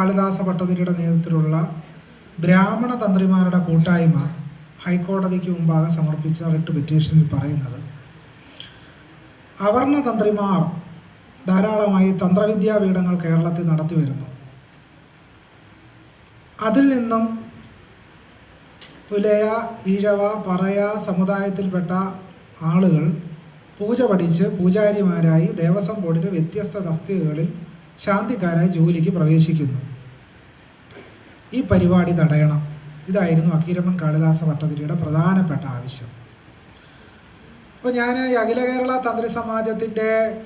കാളിദാസ ഭട്ടതിരിയുടെ നേതൃത്വത്തിലുള്ള ബ്രാഹ്മണ തന്ത്രിമാരുടെ കൂട്ടായ്മ ഹൈക്കോടതിക്ക് മുമ്പാകെ സമർപ്പിച്ച റിട്ട് പെറ്റീഷനിൽ പറയുന്നത്. അവർണ തന്ത്രിമാർ ധാരാളമായി തന്ത്രവിദ്യാ പീഠങ്ങൾ കേരളത്തിൽ നടത്തി വരുന്നു. അതിൽ നിന്നും പുലയ ഈഴവ പറയ സമുദായത്തിൽപ്പെട്ട ആളുകൾ പൂജ പഠിച്ച് പൂജാരിമാരായി ദേവസ്വം ബോർഡിന്റെ വ്യത്യസ്ത തസ്തികകളിൽ ശാന്തിക്കാരായി ജോലിക്ക് പ്രവേശിക്കുന്നു. ഈ പരിപാടി തടയണം. ഇതായിരുന്നു അക്കീരമൺ കാളിദാസ ഭട്ടതിരിയുടെ പ്രധാനപ്പെട്ട ആവശ്യം. അപ്പോൾ ഞാൻ ഈ അഖില കേരള തന്ത്രി സമാജത്തിന്റെ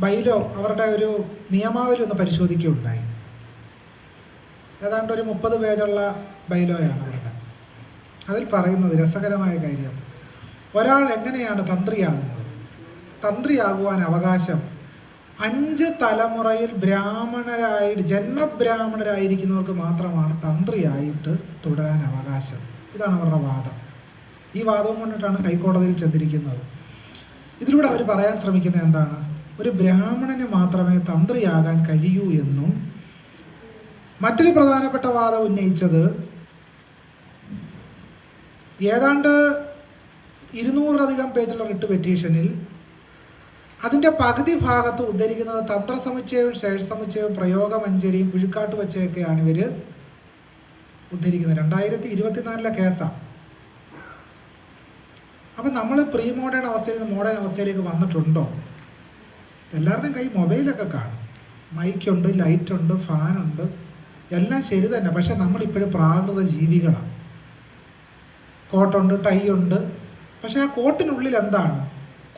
ബൈലോ അവരുടെ ഒരു നിയമാവലി ഒന്ന് പരിശോധിക്കുകയുണ്ടായി. ഏതാണ്ട് ഒരു മുപ്പത് പേജുള്ള ബൈലോയാണ് അവരുടെ അതിൽ പറയുന്നത് രസകരമായ കാര്യം. ഒരാൾ എങ്ങനെയാണ് തന്ത്രിയാകുന്നത്? തന്ത്രിയാകുവാൻ അവകാശം അഞ്ച് തലമുറയിൽ ബ്രാഹ്മണരായി ജന്മബ്രാഹ്മണരായിരിക്കുന്നവർക്ക് മാത്രമാണ് തന്ത്രിയായിട്ട് തുടരാൻ അവകാശം. ഇതാണ് അവരുടെ വാദം. ഈ വാദവും കൊണ്ടിട്ടാണ് ഹൈക്കോടതിയിൽ ചെന്നിരിക്കുന്നത്. ഇതിലൂടെ അവർ പറയാൻ ശ്രമിക്കുന്നത് എന്താണ്? ഒരു ബ്രാഹ്മണന് മാത്രമേ തന്ത്രിയാകാൻ കഴിയൂ എന്നും മറ്റൊരു പ്രധാനപ്പെട്ട വാദം ഉന്നയിച്ചത് ഏതാണ്ട് ഇരുന്നൂറിലധികം പേജുള്ള റിട്ട് പെറ്റീഷനിൽ അതിന്റെ പകുതി ഭാഗത്ത് ഉദ്ധരിക്കുന്നത് തന്ത്രസമുച്ചയവും ശേഷസമുച്ചയവും പ്രയോഗമഞ്ചേരിയും പുഴുക്കാട്ട് വച്ചയൊക്കെയാണ് ഇവർ ഉദ്ധരിക്കുന്നത്. രണ്ടായിരത്തി ഇരുപത്തിനാലിലെ കേസാണ് അപ്പം നമ്മൾ പ്രീ മോഡേൺ അവസ്ഥയിൽ നിന്ന് മോഡേൺ അവസ്ഥയിലേക്ക് വന്നിട്ടുണ്ടോ? എല്ലാവരുടെയും കൈ മൊബൈലൊക്കെ കാണും. മൈക്കുണ്ട് ലൈറ്റുണ്ട് ഫാനുണ്ട്. എല്ലാം ശരി തന്നെ. പക്ഷെ നമ്മളിപ്പോഴും പ്രാകൃത ജീവികളാണ് കോട്ടുണ്ട് ടൈ ഉണ്ട് പക്ഷെ ആ കോട്ടിനുള്ളിൽ എന്താണ്?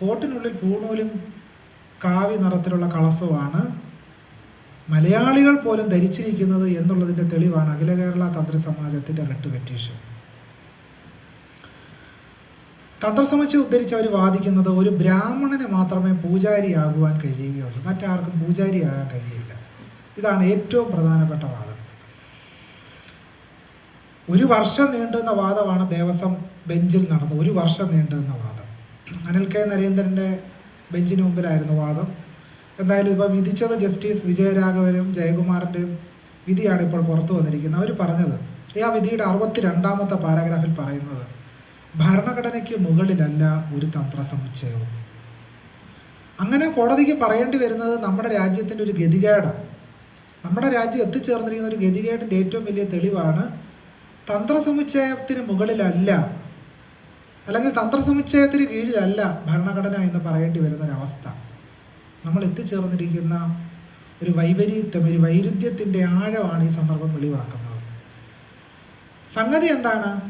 കോട്ടിനുള്ളിൽ പൂണൂലും കാവി നിറത്തിലുള്ള കളസവുമാണ്. മലയാളികൾ പോലും ധരിച്ചിരിക്കുന്നത് എന്നുള്ളതിന്റെ തെളിവാണ് അഖില കേരള തന്ത്രി സമാജത്തിന്റെ റിട്ട് പെറ്റീഷൻ തന്ത്രസമുച്ചി ഉദ്ധരിച്ച് അവർ വാദിക്കുന്നത് ഒരു ബ്രാഹ്മണന് മാത്രമേ പൂജാരിയാകുവാൻ കഴിയുകയുള്ളൂ. മറ്റാർക്കും പൂജാരിയാകാൻ കഴിയില്ല. ഇതാണ് ഏറ്റവും പ്രധാനപ്പെട്ട വാദം. ഒരു വർഷം നീണ്ടുന്ന വാദമാണ് ദേവസ്വം ബെഞ്ചിൽ നടന്നത് ഒരു വർഷം നീണ്ടുന്ന വാദം. അനിൽ കെ നരേന്ദ്രന്റെ ബെഞ്ചിന് മുമ്പിലായിരുന്നു വാദം. എന്തായാലും ഇപ്പോൾ വിധിച്ചത് ജസ്റ്റിസ് വിജയരാഘവനും ജയകുമാറിന്റെയും വിധിയാണ് ഇപ്പോൾ പുറത്തു വന്നിരിക്കുന്നത്. അവർ പറഞ്ഞത് ഈ ആ വിധിയുടെ അറുപത്തി രണ്ടാമത്തെ പാരാഗ്രാഫിൽ പറയുന്നത് ഭരണഘടനയ്ക്ക് മുകളിലല്ല ഒരു തന്ത്ര സമുച്ചയവും അങ്ങനെ കോടതിക്ക് പറയേണ്ടി വരുന്നത് നമ്മുടെ രാജ്യത്തിന്റെ ഒരു ഗതികേടാണ്. നമ്മുടെ രാജ്യം എത്തിച്ചേർന്നിരിക്കുന്ന ഒരു ഗതികേടിന്റെ ഏറ്റവും വലിയ തെളിവാണ് തന്ത്രസമുച്ചയത്തിന് മുകളിലല്ല അല്ലെങ്കിൽ തന്ത്രസമുച്ചയത്തിന് കീഴിലല്ല ഭരണഘടന എന്ന് പറയേണ്ടി വരുന്ന ഒരവസ്ഥ നമ്മൾ എത്തിച്ചേർന്നിരിക്കുന്ന ഒരു വൈപരീത്യം ഒരു വൈരുദ്ധ്യത്തിന്റെ ആഴമാണ് ഈ സന്ദർഭം വെളിവാക്കുന്നത്. സംഗതി എന്താണ്?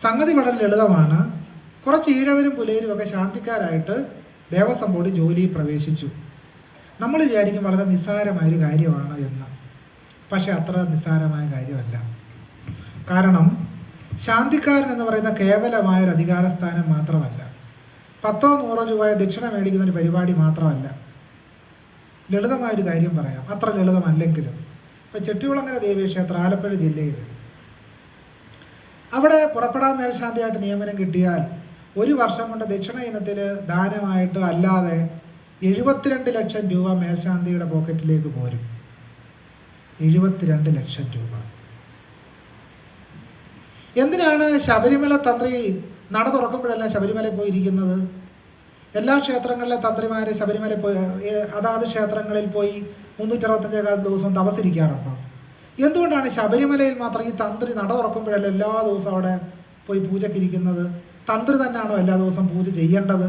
സംഗതി വളരെ ലളിതമാണ്. കുറച്ച് ഈഴവരും പുലയരും ഒക്കെ ശാന്തിക്കാരായിട്ട് ദേവസ്വം ബോർഡ് ജോലിയിൽ പ്രവേശിച്ചു. നമ്മൾ വിചാരിക്കും വളരെ നിസ്സാരമായ ഒരു കാര്യമാണ് എന്ന്. പക്ഷെ അത്ര നിസ്സാരമായ കാര്യമല്ല. കാരണം ശാന്തിക്കാരൻ എന്ന് പറയുന്ന കേവലമായ ഒരു അധികാര സ്ഥാനം മാത്രമല്ല. പത്തോ നൂറോ രൂപ ദക്ഷിണ മേടിക്കുന്ന ഒരു പരിപാടി മാത്രമല്ല. ലളിതമായൊരു കാര്യം പറയാം. അത്ര ലളിതമല്ലെങ്കിലും. ഇപ്പം ചെട്ടികുളങ്ങര ദേവീക്ഷേത്രം ആലപ്പുഴ ജില്ലയിൽ. അവിടെ പുറപ്പെടാൻ മേൽശാന്തിയായിട്ട് നിയമനം കിട്ടിയാൽ ഒരു വർഷം കൊണ്ട് ദക്ഷിണ ഇനത്തിൽ ദാനമായിട്ട് അല്ലാതെ എഴുപത്തിരണ്ട് ലക്ഷം രൂപ മേൽശാന്തിയുടെ പോക്കറ്റിലേക്ക് പോരും. എഴുപത്തിരണ്ട് ലക്ഷം രൂപ. എന്തിനാണ് ശബരിമല തന്ത്രി നട തുറക്കുമ്പോഴല്ല ശബരിമലയിൽ പോയിരിക്കുന്നത്? എല്ലാ ക്ഷേത്രങ്ങളിലെ തന്ത്രിമാർ ശബരിമല പോയി അതാത് ക്ഷേത്രങ്ങളിൽ പോയി മുന്നൂറ്ററുപത്തഞ്ചേകാൽ ദിവസവും തപസിരിക്കാറുണ്ടോ എന്തുകൊണ്ടാണ് ശബരിമലയിൽ മാത്രം ഈ തന്ത്രി നട തുറക്കുമ്പോഴല്ല എല്ലാ ദിവസവും അവിടെ പോയി പൂജക്കിരിക്കുന്നത്? തന്ത്രി തന്നെയാണോ എല്ലാ ദിവസവും പൂജ ചെയ്യേണ്ടത്?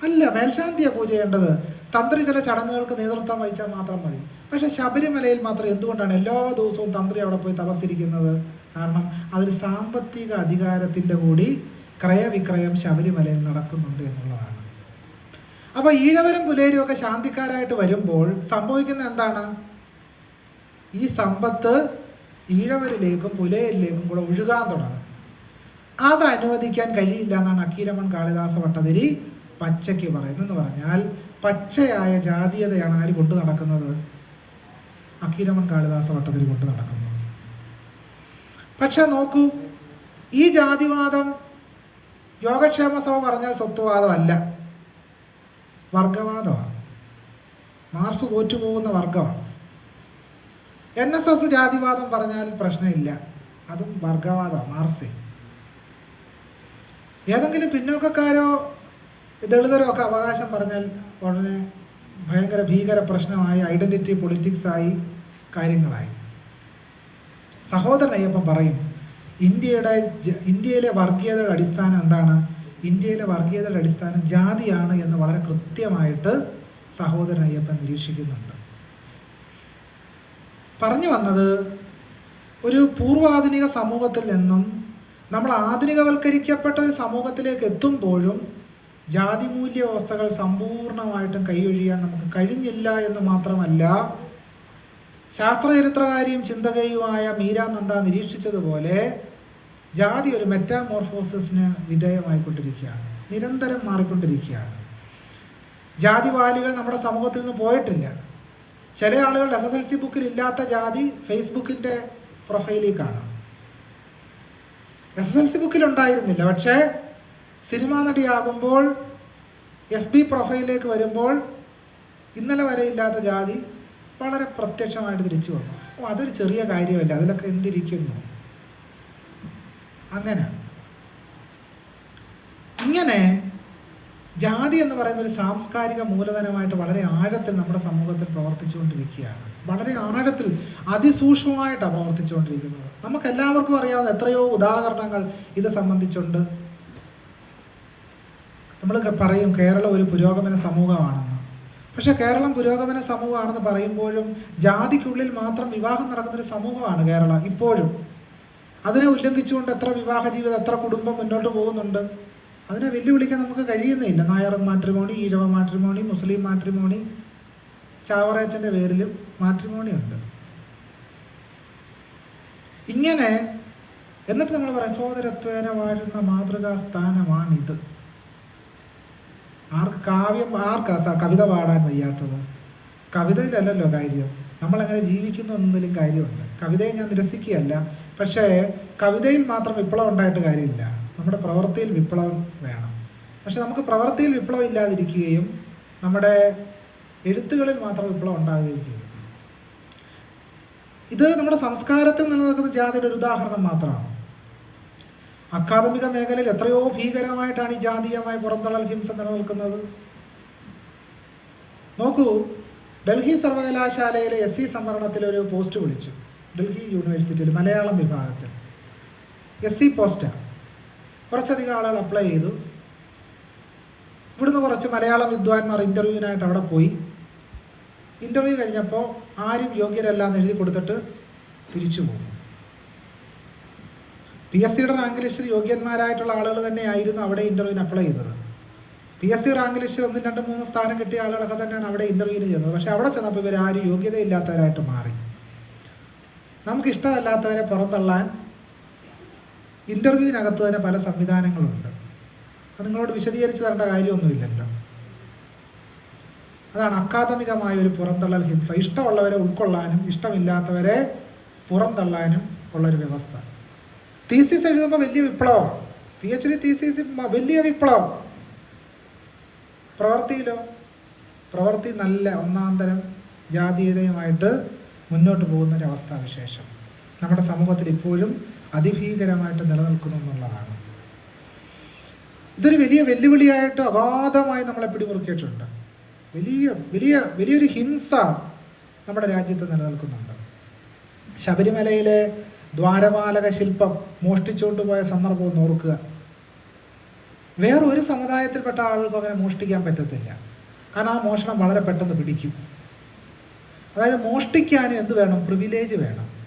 അല്ല മേൽശാന്തിയാണ് പൂജ ചെയ്യേണ്ടത്. തന്ത്രി ചില ചടങ്ങുകൾക്ക് നേതൃത്വം വഹിച്ചാൽ മാത്രം മതി. പക്ഷെ ശബരിമലയിൽ മാത്രം എന്തുകൊണ്ടാണ് എല്ലാ ദിവസവും തന്ത്രി അവിടെ പോയി തപസ്സിരിക്കുന്നത്? കാരണം അതൊരു സാമ്പത്തിക അധികാരത്തിന്റെ കൂടി ക്രയവിക്രയം ശബരിമലയിൽ നടക്കുന്നുണ്ട് എന്നുള്ളതാണ്. അപ്പോൾ ഈഴവരും പുലേരും ഒക്കെ ശാന്തിക്കാരായിട്ട് വരുമ്പോൾ സംഭവിക്കുന്ന എന്താണ്? ഈ സമ്പത്ത് ഈഴവരിലേക്കും പുലയരിലേക്കും കൂടെ ഒഴുകാൻ തുടങ്ങും. അത് അനുവദിക്കാൻ കഴിയില്ല എന്നാണ് അക്കീരമൺ കാളിദാസ ഭട്ടതിരി പച്ചയ്ക്ക് പറയുന്നത് എന്ന് പറഞ്ഞാൽ പച്ചയായ ജാതീയതയാണ് ആര് കൊണ്ടു നടക്കുന്നത്? അക്കീരമൺ കാളിദാസ ഭട്ടതിരി കൊണ്ടു നടക്കുന്നത്. പക്ഷെ നോക്കൂ ഈ ജാതിവാദം യോഗക്ഷേമ സഭ പറഞ്ഞാൽ സ്വത്വവാദമല്ല. വർഗവാദമാണ് മാർസ് തോറ്റുപോകുന്ന വർഗമാണ് എൻ എസ് എസ് ജാതിവാദം പറഞ്ഞാൽ പ്രശ്നമില്ല. അതും വർഗവാദമാണ് മാർസ്. ഏതെങ്കിലും പിന്നോക്കക്കാരോ ദളിതരോ ഒക്കെ അവകാശം പറഞ്ഞാൽ ഉടനെ ഭയങ്കര ഭീകര പ്രശ്നമായി ഐഡന്റിറ്റി പൊളിറ്റിക്സായി കാര്യങ്ങളായി. സഹോദരൻ അയ്യപ്പൻ പറയും ഇന്ത്യയുടെ ഇന്ത്യയിലെ വർഗീയതയുടെ അടിസ്ഥാനം എന്താണ്? ഇന്ത്യയിലെ വർഗീയതയുടെ അടിസ്ഥാനം ജാതിയാണ് എന്ന് വളരെ കൃത്യമായിട്ട് സഹോദരൻ അയ്യപ്പൻ നിരീക്ഷിക്കുന്നുണ്ട്. പറഞ്ഞു വന്നത് ഒരു പൂർവാധുനിക സമൂഹത്തിൽ നിന്നും നമ്മൾ ആധുനികവൽക്കരിക്കപ്പെട്ട ഒരു സമൂഹത്തിലേക്ക് എത്തുമ്പോഴും ജാതി മൂല്യ വ്യവസ്ഥകൾ സമ്പൂർണമായിട്ടും കൈയൊഴിയാൻ നമുക്ക് കഴിഞ്ഞില്ല എന്ന് മാത്രമല്ല ശാസ്ത്രചരിത്രകാരിയും ചിന്തകയുമായ മീരാനന്ദ നിരീക്ഷിച്ചതുപോലെ ജാതി ഒരു മെറ്റാമോർഫോസിന് വിധേയമായിക്കൊണ്ടിരിക്കുകയാണ്. നിരന്തരം മാറിക്കൊണ്ടിരിക്കുകയാണ്. ജാതിവാലികൾ നമ്മുടെ സമൂഹത്തിൽ നിന്ന് പോയിട്ടില്ല. ചില ആളുകൾ എസ് എസ് എൽ സി ബുക്കിൽ ഇല്ലാത്ത ജാതി ഫേസ്ബുക്കിന്റെ പ്രൊഫൈലിൽ കാണാം എസ് എസ് എൽ സി ബുക്കിൽ ഉണ്ടായിരുന്നില്ല. പക്ഷേ സിനിമാ നടിയാകുമ്പോൾ എഫ് ബി പ്രൊഫൈലിലേക്ക് വരുമ്പോൾ ഇന്നലെ വരെ ഇല്ലാത്ത ജാതി വളരെ പ്രത്യക്ഷമായിട്ട് തിരിച്ചു വന്നു. ഓ അതൊരു ചെറിയ കാര്യമല്ല. അതിലൊക്കെ എന്തിരിക്കുന്നു? അങ്ങനെ. ഇങ്ങനെ ജാതി എന്ന് പറയുന്ന ഒരു സാംസ്കാരിക മൂലധനമായിട്ട് വളരെ ആഴത്തിൽ നമ്മുടെ സമൂഹത്തിൽ പ്രവർത്തിച്ചുകൊണ്ടിരിക്കുകയാണ്. വളരെ ആഴത്തിൽ അതിസൂക്ഷ്മമായിട്ടാണ് പ്രവർത്തിച്ചുകൊണ്ടിരിക്കുന്നത്. നമുക്ക് എല്ലാവർക്കും അറിയാവുന്ന എത്രയോ ഉദാഹരണങ്ങൾ ഇത് സംബന്ധിച്ചുണ്ട്. നമ്മൾ പറയും കേരളം ഒരു പുരോഗമന സമൂഹമാണെന്ന് പക്ഷെ കേരളം പുരോഗമന സമൂഹമാണെന്ന് പറയുമ്പോഴും ജാതിക്കുള്ളിൽ മാത്രം വിവാഹം നടക്കുന്നൊരു സമൂഹമാണ് കേരളം ഇപ്പോഴും. അതിനെ ഉല്ലംഘിച്ചുകൊണ്ട് എത്ര വിവാഹ ജീവിതം എത്ര കുടുംബം മുന്നോട്ട് പോകുന്നുണ്ട്? അതിനെ വെല്ലുവിളിക്കാൻ നമുക്ക് കഴിയുന്നില്ല Nair matrimony Ezhava matrimony Muslim matrimony ചാവറേച്ചന്റെ പേരിലും മാട്രിമോണി ഉണ്ട്. ഇങ്ങനെ എന്നിട്ട് നമ്മൾ പറയാം സോദരത്വേന വാഴുന്ന മാതൃകാ സ്ഥാനമാണിത്. ആർക്ക് കാവ്യം ആർക്കാ കവിത പാടാൻ വയ്യാത്തത്? കവിതയിലല്ലല്ലോ കാര്യം. നമ്മൾ എങ്ങനെ ജീവിക്കുന്നു എന്നതിലും കാര്യമുണ്ട്. കവിതയെ ഞാൻ നിരസിക്കുകയല്ല. പക്ഷേ കവിതയിൽ മാത്രം വിപ്ലവം ഉണ്ടായിട്ട് കാര്യമില്ല. നമ്മുടെ പ്രവൃത്തിയിൽ വിപ്ലവം വേണം. പക്ഷെ നമുക്ക് പ്രവൃത്തിയിൽ വിപ്ലവം ഇല്ലാതിരിക്കുകയും നമ്മുടെ എഴുത്തുകളിൽ മാത്രം വിപ്ലവം ഉണ്ടാവുകയും ചെയ്യും. ഇത് നമ്മുടെ സംസ്കാരത്തിൽ നിലനിൽക്കുന്ന ജാതിയുടെ ഒരു ഉദാഹരണം മാത്രമാണ്. അക്കാദമിക മേഖലയിൽ എത്രയോ ഭീകരമായിട്ടാണ് ഈ ജാതീയമായ പുറന്തള്ളൽ ഹിംസ നിലനിൽക്കുന്നത്. നോക്കൂ ഡൽഹി സർവകലാശാലയിലെ എസ് സി സംവരണത്തിൽ ഒരു പോസ്റ്റ് വിളിച്ചു. ഡൽഹി യൂണിവേഴ്സിറ്റിയിൽ മലയാളം വിഭാഗത്തിൽ. എസ് സി പോസ്റ്റാണ് കുറച്ചധികം ആളുകൾ അപ്ലൈ ചെയ്തു. ഇവിടുന്ന് കുറച്ച് മലയാളം വിദ്വാൻമാർ ഇന്റർവ്യൂവിനായിട്ട് അവിടെ പോയി. ഇന്റർവ്യൂ കഴിഞ്ഞപ്പോൾ ആരും യോഗ്യരല്ല എന്ന് എഴുതി കൊടുത്തിട്ട് തിരിച്ചു പോകും പി എസ് സിയുടെ റാങ്ക് ലിസ്റ്റിൽ യോഗ്യന്മാരായിട്ടുള്ള ആളുകൾ തന്നെയായിരുന്നു അവിടെ ഇന്റർവ്യൂവിന് അപ്ലൈ ചെയ്തത്. പി എസ് സി റാങ്ക് ലിസ്റ്റിൽ ഒന്നും രണ്ടും മൂന്നും സ്ഥാനം കിട്ടിയ ആളുകളൊക്കെ തന്നെയാണ് അവിടെ ഇന്റർവ്യൂവിന് ചെയ്യുന്നത് പക്ഷെ അവിടെ ചെന്നപ്പോൾ ഇവർ ആരും യോഗ്യതയില്ലാത്തവരായിട്ട് മാറി. നമുക്ക് ഇഷ്ടമല്ലാത്തവരെ പുറന്തള്ളാൻ ഇന്റർവ്യൂവിനകത്ത് തന്നെ പല സംവിധാനങ്ങളുണ്ട്. അത് നിങ്ങളോട് വിശദീകരിച്ച് തരേണ്ട കാര്യമൊന്നുമില്ലല്ലോ. അതാണ് അക്കാദമികമായ ഒരു പുറന്തള്ളൽ ഹിംസ. ഇഷ്ടമുള്ളവരെ ഉൾക്കൊള്ളാനും ഇഷ്ടമില്ലാത്തവരെ പുറന്തള്ളാനും ഉള്ളൊരു വ്യവസ്ഥ. തീസിസ് എഴുതുമ്പോൾ വലിയ വിപ്ലവം. പി എച്ച് ഡി തീസിസ് വലിയ വിപ്ലവം. പ്രവൃത്തിയിലോ പ്രവർത്തി നല്ല ഒന്നാന്തരം തരം ജാതീയതയുമായിട്ട് മുന്നോട്ട് പോകുന്ന ഒരു അവസ്ഥാവിശേഷം നമ്മുടെ സമൂഹത്തിൽ ഇപ്പോഴും അതിഭീകരമായിട്ട് നിലനിൽക്കുന്നു എന്നുള്ളതാണ്. ഇതൊരു വലിയ വെല്ലുവിളിയായിട്ട് അഗാധമായി നമ്മളെ പിടിമുറുക്കിയിട്ടുണ്ട്. വലിയ വലിയ വലിയൊരു ഹിംസ നമ്മുടെ രാജ്യത്ത് നിലനിൽക്കുന്നുണ്ട്. ശബരിമലയിലെ ദ്വാരപാലക ശില്പം മോഷ്ടിച്ചുകൊണ്ട് പോയ സന്ദർഭം ഒന്ന് ഓർക്കുക. വേറൊരു സമുദായത്തിൽപ്പെട്ട ആളുകൾക്ക് അങ്ങനെ മോഷ്ടിക്കാൻ പറ്റത്തില്ല. കാരണം ആ മോഷണം വളരെ പെട്ടെന്ന് പിടിക്കും. അതായത് മോഷ്ടിക്കാൻ എന്ത് വേണം? പ്രിവിലേജ് വേണം.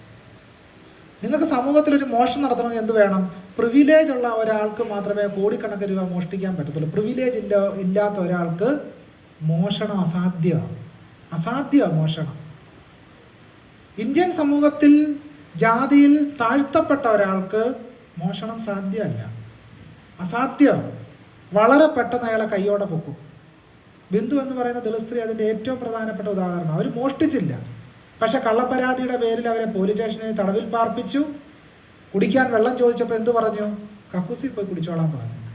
നിങ്ങൾക്ക് സമൂഹത്തിൽ ഒരു മോഷണം നടത്തണമെങ്കിൽ എന്ത് വേണം? പ്രിവിലേജ് ഉള്ള ഒരാൾക്ക് മാത്രമേ കോടിക്കണക്കിന് രൂപ മോഷ്ടിക്കാൻ പറ്റത്തുള്ളൂ. പ്രിവിലേജ് ഇല്ല ഇല്ലാത്ത ഒരാൾക്ക് മോഷണം അസാധ്യമാണ്. അസാധ്യമാണ് മോഷണം. ഇന്ത്യൻ സമൂഹത്തിൽ ജാതിയിൽ താഴ്ത്തപ്പെട്ട ഒരാൾക്ക് മോഷണം സാധ്യമല്ല. അസാധ്യം. വളരെ പെട്ടെന്ന് അയാളെ കൈയോടെ പൊക്കും. ബിന്ദു എന്ന് പറയുന്ന ദളിത് അതിന്റെ ഏറ്റവും പ്രധാനപ്പെട്ട ഉദാഹരണം. അവർ മോഷ്ടിച്ചില്ല. പക്ഷെ കള്ളപ്പരാതിയുടെ പേരിൽ അവരെ പോലീസ് സ്റ്റേഷനിൽ തടവിൽ പാർപ്പിച്ചു. കുടിക്കാൻ വെള്ളം ചോദിച്ചപ്പോൾ എന്തു പറഞ്ഞു? കക്കൂസിൽ പോയി കുടിച്ചോളാൻ പറഞ്ഞു.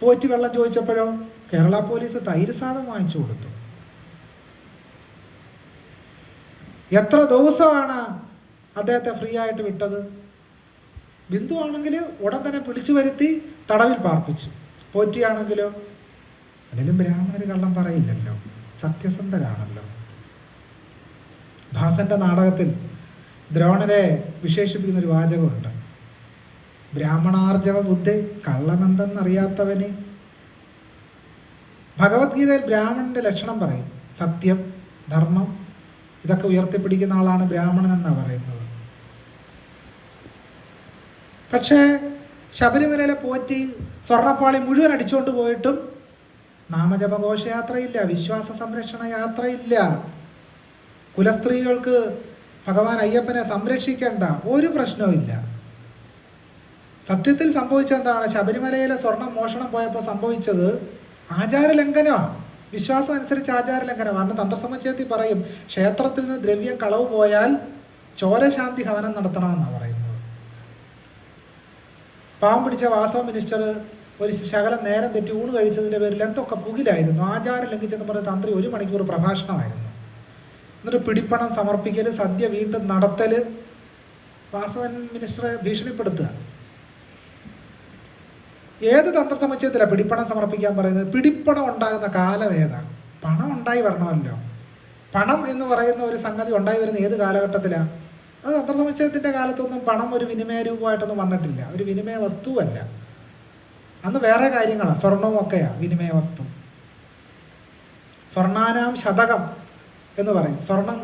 പോറ്റി വെള്ളം ചോദിച്ചപ്പോഴോ കേരള പോലീസ് തൈര് സാധനം വാങ്ങിച്ചു കൊടുത്തു. എത്ര ദിവസമാണ് അദ്ദേഹത്തെ ഫ്രീ ആയിട്ട് വിട്ടത്. ബിന്ദു ആണെങ്കിൽ ഉടൻ തന്നെ പിടിച്ചു വരുത്തി തടവിൽ പാർപ്പിച്ചു. പോറ്റിയാണെങ്കിലോ? അല്ലെങ്കിലും ബ്രാഹ്മണര് കള്ളം പറയില്ലല്ലോ. സത്യസന്ധരാണല്ലോ. ഭാസന്റെ നാടകത്തിൽ ദ്രോണരെ വിശേഷിപ്പിക്കുന്ന ഒരു വാചകമുണ്ട്. ബ്രാഹ്മണാർജവ ബുദ്ധി കള്ളമെന്തെന്നറിയാത്തവന്. ഭഗവത്ഗീതയിൽ ബ്രാഹ്മണന്റെ ലക്ഷണം പറയും. സത്യം ധർമ്മം ഇതൊക്കെ ഉയർത്തിപ്പിടിക്കുന്ന ആളാണ് ബ്രാഹ്മണൻ എന്നാ പറയുന്നത്. പക്ഷേ ശബരിമലയിലെ പോറ്റി സ്വർണപ്പാളി മുഴുവൻ അടിച്ചുകൊണ്ട് പോയിട്ടും നാമജപഘോഷയാത്രയില്ല വിശ്വാസ സംരക്ഷണ യാത്രയില്ല. കുലസ്ത്രീകൾക്ക് ഭഗവാൻ അയ്യപ്പനെ സംരക്ഷിക്കേണ്ട ഒരു പ്രശ്നവും ഇല്ല. സത്യത്തിൽ സംഭവിച്ചത് എന്താണ്? ശബരിമലയിലെ സ്വർണം മോഷണം പോയപ്പോൾ സംഭവിച്ചത് ആചാരലംഘനമാണ്. വിശ്വാസം അനുസരിച്ച് ആചാരലംഘനം കാരണം തന്ത്രസമുച്ചയത്തിൽ പറയും ക്ഷേത്രത്തിൽ നിന്ന് ദ്രവ്യം കളവ് പോയാൽ ചോരശാന്തി ഹവനം നടത്തണമെന്നാണ് പറയുന്നത്. പാവം പിടിച്ച വാസവ മിനിസ്റ്റർ ഒരു ശകലം നേരം തെറ്റി ഊണ് കഴിച്ചതിന്റെ പേരിൽ എന്തൊക്കെ പുകിലായിരുന്നു? ആചാരം ലംഘിച്ചെന്ന് പറഞ്ഞ തന്ത്രി ഒരു മണിക്കൂർ പ്രഭാഷണമായിരുന്നു. എന്നിട്ട് പിടിപ്പണം സമർപ്പിക്കൽ സദ്യ വീണ്ടും നടത്തൽ വാസവൻ മിനിസ്റ്ററെ ഭീഷണിപ്പെടുത്തുക. ഏത് തന്ത്ര സമുച്ചയത്തിലാണ് പിടിപ്പണം സമർപ്പിക്കാൻ പറയുന്നത്? പിടിപ്പണം ഉണ്ടാകുന്ന കാലം ഏതാണ് പണം ഉണ്ടായി വരണമല്ലോ. പണം എന്ന് പറയുന്ന ഒരു സംഗതി ഉണ്ടായി വരുന്ന ഏത് കാലഘട്ടത്തിലാണ് അത് തന്ത്രസമുച്ചയത്തിന്റെ കാലത്തൊന്നും പണം ഒരു വിനിമയ രൂപമായിട്ടൊന്നും വന്നിട്ടില്ല. ഒരു വിനിമയ വസ്തുവല്ല. അന്ന് വേറെ കാര്യങ്ങളാണ് സ്വർണവും ഒക്കെയാ വിനിമയ വസ്തു. സ്വർണാനാം ശതകം എന്ന് പറയും. സ്വർണം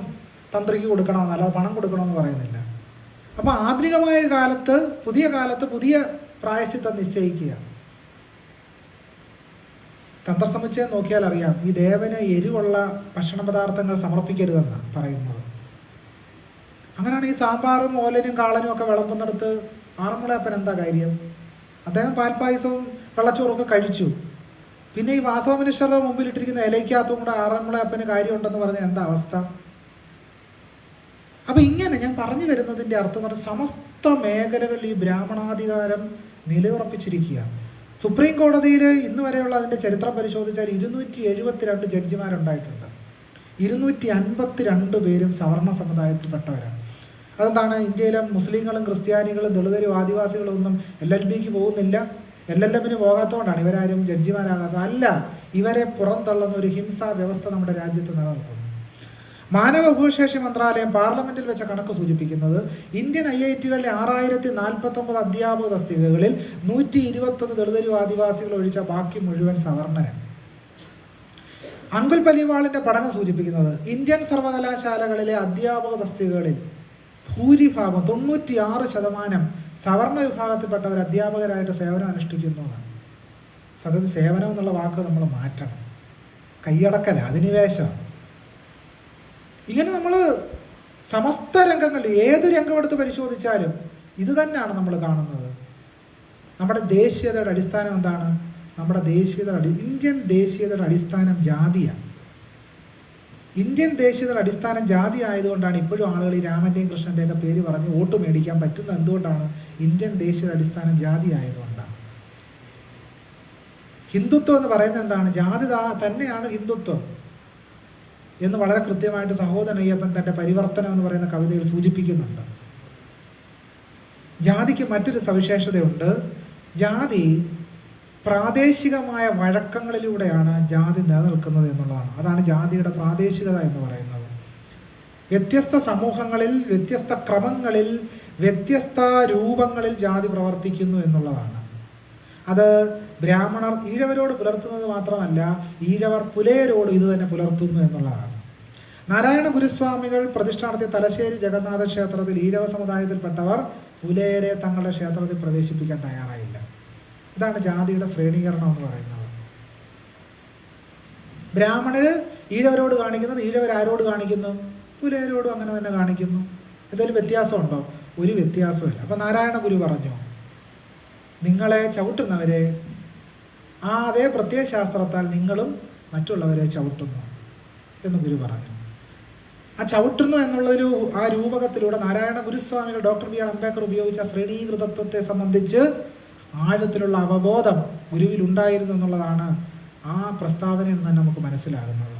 തന്ത്രിക്ക് കൊടുക്കണമെന്ന് അല്ലാതെ പണം കൊടുക്കണമെന്ന് പറയുന്നില്ല. അപ്പോൾ ആധുനികമായ കാലത്ത് പുതിയ കാലത്ത് പുതിയ പ്രായശ്ചിത്തം നിശ്ചയിക്കുക. തന്ത്രസമുച്ചയം നോക്കിയാൽ അറിയാം ഈ ദേവന് എരിവുള്ള ഭക്ഷണ പദാർത്ഥങ്ങൾ സമർപ്പിക്കരുതെന്നാണ് പറയുന്നത്. അങ്ങനെയാണ് ഈ സാമ്പാറും ഓലനും കാളനും ഒക്കെ വിളമ്പുന്നിടത്ത് ആറന്മുളയപ്പൻ എന്താ കാര്യം? അദ്ദേഹം പാൽപ്പായസവും വെള്ളച്ചോറും ഒക്കെ കഴിച്ചു. പിന്നെ ഈ വാസവ മിനിസ്റ്ററുടെ മുമ്പിൽ ഇട്ടിരിക്കുന്ന ഇലയ്ക്കകത്തും കൂടെ ആറന്മുളയപ്പന് കാര്യമുണ്ടെന്ന് പറഞ്ഞ എന്താ അവസ്ഥ? അപ്പൊ ഇങ്ങനെ ഞാൻ പറഞ്ഞു വരുന്നതിന്റെ അർത്ഥം പറഞ്ഞ സമസ്ത മേഖലകളിൽ ഈ ബ്രാഹ്മണാധികാരം നിലയുറപ്പിച്ചിരിക്കുക സുപ്രീം കോടതിയിൽ ഇന്ന് വരെയുള്ള അതിന്റെ ചരിത്രം പരിശോധിച്ചാൽ ഇരുന്നൂറ്റി എഴുപത്തിരണ്ട് ജഡ്ജിമാരുണ്ടായിട്ടുണ്ട്. ഇരുന്നൂറ്റി അൻപത്തിരണ്ട് പേരും സവർണ സമുദായത്തിൽപ്പെട്ടവരാണ്. അതെന്താണ്? ഇന്ത്യയിലെ മുസ്ലിങ്ങളും ക്രിസ്ത്യാനികളും ദളിതരും ആദിവാസികളും ഒന്നും എൽ എൽ ബിക്ക് പോകുന്നില്ല. എൽ എൽ എമ്മിന് പോകാത്തതുകൊണ്ടാണ് ഇവരാരും ജഡ്ജിമാരാകാത്തത് അല്ല ഇവരെ പുറന്തള്ളുന്ന ഒരു ഹിംസാ വ്യവസ്ഥ നമ്മുടെ രാജ്യത്ത് നിലനിൽക്കുന്നു. മാനവ ഭൂശേഷി മന്ത്രാലയം പാർലമെന്റിൽ വെച്ച കണക്ക് സൂചിപ്പിക്കുന്നത് ഇന്ത്യൻ ഐ ഐ ടികളിലെ ആറായിരത്തി നാൽപ്പത്തി ഒമ്പത് അധ്യാപക തസ്തികകളിൽ നൂറ്റി ഇരുപത്തൊന്ന് ദളിതരും ആദിവാസികൾ ഒഴിച്ച ബാക്കി മുഴുവൻ സവർണരാണ് അങ്കുൽ പലിവാളിന്റെ പഠനം സൂചിപ്പിക്കുന്നത് ഇന്ത്യൻ സർവകലാശാലകളിലെ അധ്യാപക തസ്തികകളിൽ ഭൂരിഭാഗം തൊണ്ണൂറ്റിയാറ് ശതമാനം സവർണ വിഭാഗത്തിൽപ്പെട്ടവർ അധ്യാപകരായിട്ട് സേവനം അനുഷ്ഠിക്കുന്നു സത്യത്തിൽ സേവനം എന്നുള്ള വാക്ക് നമ്മൾ മാറ്റണം. കൈയടക്കല അധിനിവേശം. ഇങ്ങനെ നമ്മൾ സമസ്ത രംഗങ്ങളിൽ ഏത് രംഗം എടുത്ത് പരിശോധിച്ചാലും ഇത് തന്നെയാണ് നമ്മൾ കാണുന്നത്. നമ്മുടെ ദേശീയതയുടെ അടിസ്ഥാനം എന്താണ്? നമ്മുടെ ദേശീയതയുടെ ഇന്ത്യൻ ദേശീയതയുടെ അടിസ്ഥാനം ജാതിയാണ്. ഇന്ത്യൻ ദേശീയതയുടെ അടിസ്ഥാനം ജാതി ആയതുകൊണ്ടാണ് ഇപ്പോഴും ആളുകൾ ഈ രാമന്റെയും കൃഷ്ണന്റെയും ഒക്കെ പേര് പറഞ്ഞ് വോട്ട് മേടിക്കാൻ പറ്റുന്നത് എന്തുകൊണ്ടാണ്? ഇന്ത്യൻ ദേശീയത അടിസ്ഥാനം ജാതി ആയതുകൊണ്ടാണ്. ഹിന്ദുത്വം എന്ന് പറയുന്നത് എന്താണ്? ജാതി തന്നെയാണ് ഹിന്ദുത്വം. എന്ന് വളരെ കൃത്യമായിട്ട് സഹോദരൻ അയ്യപ്പൻ തന്റെ പരിവർത്തനം എന്ന് പറയുന്ന കവിതയിൽ സൂചിപ്പിക്കുന്നുണ്ട്. ജാതിക്ക് മറ്റൊരു സവിശേഷതയുണ്ട്. ജാതി പ്രാദേശികമായ വഴക്കങ്ങളിലൂടെയാണ് ജാതി നിലനിൽക്കുന്നത് എന്നുള്ളതാണ്. അതാണ് ജാതിയുടെ പ്രാദേശികത എന്ന് പറയുന്നത്. വ്യത്യസ്ത സമൂഹങ്ങളിൽ വ്യത്യസ്ത ക്രമങ്ങളിൽ വ്യത്യസ്ത രൂപങ്ങളിൽ ജാതി പ്രവർത്തിക്കുന്നു എന്നുള്ളതാണ്. അത് ബ്രാഹ്മണർ ഈഴവരോട് പുലർത്തുന്നത് മാത്രമല്ല ഈഴവർ പുലയരോട് ഇത് തന്നെ പുലർത്തുന്നു എന്നുള്ളതാണ്. നാരായണ ഗുരുസ്വാമികൾ പ്രതിഷ്ഠ നടത്തിയ തലശ്ശേരി ജഗന്നാഥ ക്ഷേത്രത്തിൽ ഈഴവ സമുദായത്തിൽപ്പെട്ടവർ പുലയരെ തങ്ങളുടെ ക്ഷേത്രത്തിൽ പ്രവേശിപ്പിക്കാൻ തയ്യാറായില്ല. ഇതാണ് ജാതിയുടെ ശ്രേണീകരണം എന്ന് പറയുന്നത്. ബ്രാഹ്മണര് ഈഴവരോട് കാണിക്കുന്നത് ഈഴവർ ആരോട് കാണിക്കുന്നു? പുലയരോടും അങ്ങനെ തന്നെ കാണിക്കുന്നു. എന്തെങ്കിലും വ്യത്യാസമുണ്ടോ? ഒരു വ്യത്യാസമില്ല അപ്പൊ നാരായണ ഗുരു പറഞ്ഞു നിങ്ങളെ ചവിട്ടുന്നവരെ ആ അതേ പ്രത്യയശാസ്ത്രത്താൽ നിങ്ങളും മറ്റുള്ളവരെ ചവിട്ടുന്നു എന്ന് ഗുരു പറഞ്ഞു. ആ ചവിട്ടുന്നു എന്നുള്ളൊരു ആ രൂപകത്തിലൂടെ നാരായണ ഗുരുസ്വാമികൾ ഡോക്ടർ ബി ആർ അംബേദ്കർ ഉപയോഗിച്ച ശ്രേണീകൃതത്വത്തെ സംബന്ധിച്ച് ആഴത്തിലുള്ള അവബോധം ഗുരുവിൽ ഉണ്ടായിരുന്നു എന്നുള്ളതാണ് ആ പ്രസ്താവനയിൽ നിന്ന് നമുക്ക് മനസ്സിലാകുന്നത്.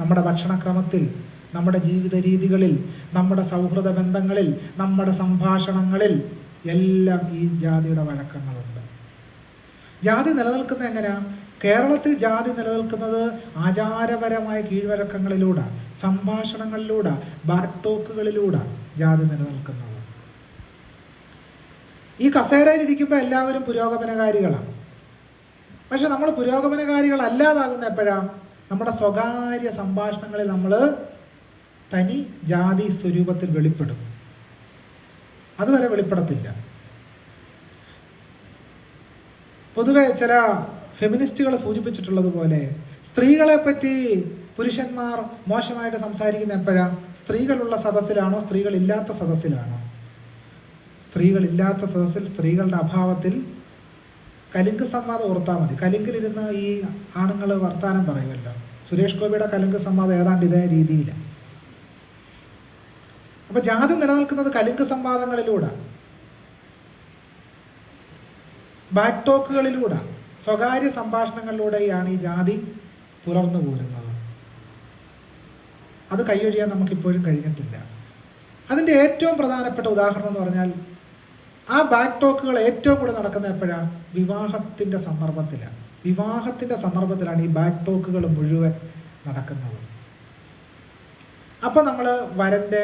നമ്മുടെ ഭക്ഷണക്രമത്തിൽ നമ്മുടെ ജീവിത രീതികളിൽ നമ്മുടെ സൗഹൃദ ബന്ധങ്ങളിൽ നമ്മുടെ സംഭാഷണങ്ങളിൽ എല്ലാം ഈ ജാതിയുടെ വഴക്കങ്ങളുണ്ട്. ജാതി നിലനിൽക്കുന്ന എങ്ങനെയാ? കേരളത്തിൽ ജാതി നിലനിൽക്കുന്നത് ആചാരപരമായ കീഴ്വഴക്കങ്ങളിലൂടെ സംഭാഷണങ്ങളിലൂടെ ബാർട്ടോക്കുകളിലൂടെ ജാതി നിലനിൽക്കുന്നത്. ഈ കസേരയിൽ ഇരിക്കുമ്പോൾ എല്ലാവരും പുരോഗമനകാരികളാണ്. പക്ഷെ നമ്മൾ പുരോഗമനകാരികളല്ലാതാകുന്ന എപ്പോഴാ? നമ്മുടെ സ്വകാര്യ സംഭാഷണങ്ങളിൽ നമ്മൾ തനി ജാതി സ്വരൂപത്തിൽ വെളിപ്പെടും. അതുവരെ വെളിപ്പെടത്തില്ല. പൊതുവെ ചില ഫെമിനിസ്റ്റുകൾ സൂചിപ്പിച്ചിട്ടുള്ളത് പോലെ സ്ത്രീകളെ പറ്റി പുരുഷന്മാർ മോശമായിട്ട് സംസാരിക്കുന്ന എപ്പോഴാ? സ്ത്രീകളുള്ള സദസ്സിലാണോ? സ്ത്രീകളില്ലാത്ത സദസ്സിലാണോ? സ്ത്രീകളില്ലാത്ത സദസ്സിൽ സ്ത്രീകളുടെ അഭാവത്തിൽ കലിങ്ക് സംവാദം ഓർത്താൽ മതി. കലിങ്കിലിരുന്ന് ഈ ആണുങ്ങൾ വർത്താനം പറയുമല്ലോ. സുരേഷ് ഗോപിയുടെ കലിങ്ക് സംവാദം ഏതാണ്ട് ഇതേ രീതിയിലാണ് അപ്പൊ ജാതി നിലനിൽക്കുന്നത് കലിങ്ക് സംവാദങ്ങളിലൂടെ. ബാക്ക് ടോക്കുകളിലൂടെ. സ്വകാര്യ സംഭാഷണങ്ങളിലൂടെയാണ് ഈ ജാതി പുലർന്നു പോരുന്നത്. അത് കൈയൊഴിയാൻ നമുക്കിപ്പോഴും കഴിഞ്ഞിട്ടില്ല. അതിന്റെ ഏറ്റവും പ്രധാനപ്പെട്ട ഉദാഹരണം എന്ന് പറഞ്ഞാൽ ആ ബാക്ക് ടോക്കുകൾ ഏറ്റവും കൂടുതൽ നടക്കുന്ന എപ്പോഴാണ് വിവാഹത്തിന്റെ സന്ദർഭത്തിലാണ്. വിവാഹത്തിന്റെ സന്ദർഭത്തിലാണ് ഈ ബാക്ക് ടോക്കുകൾ മുഴുവൻ നടക്കുന്നത്. അപ്പോൾ നമ്മൾ വരന്റെ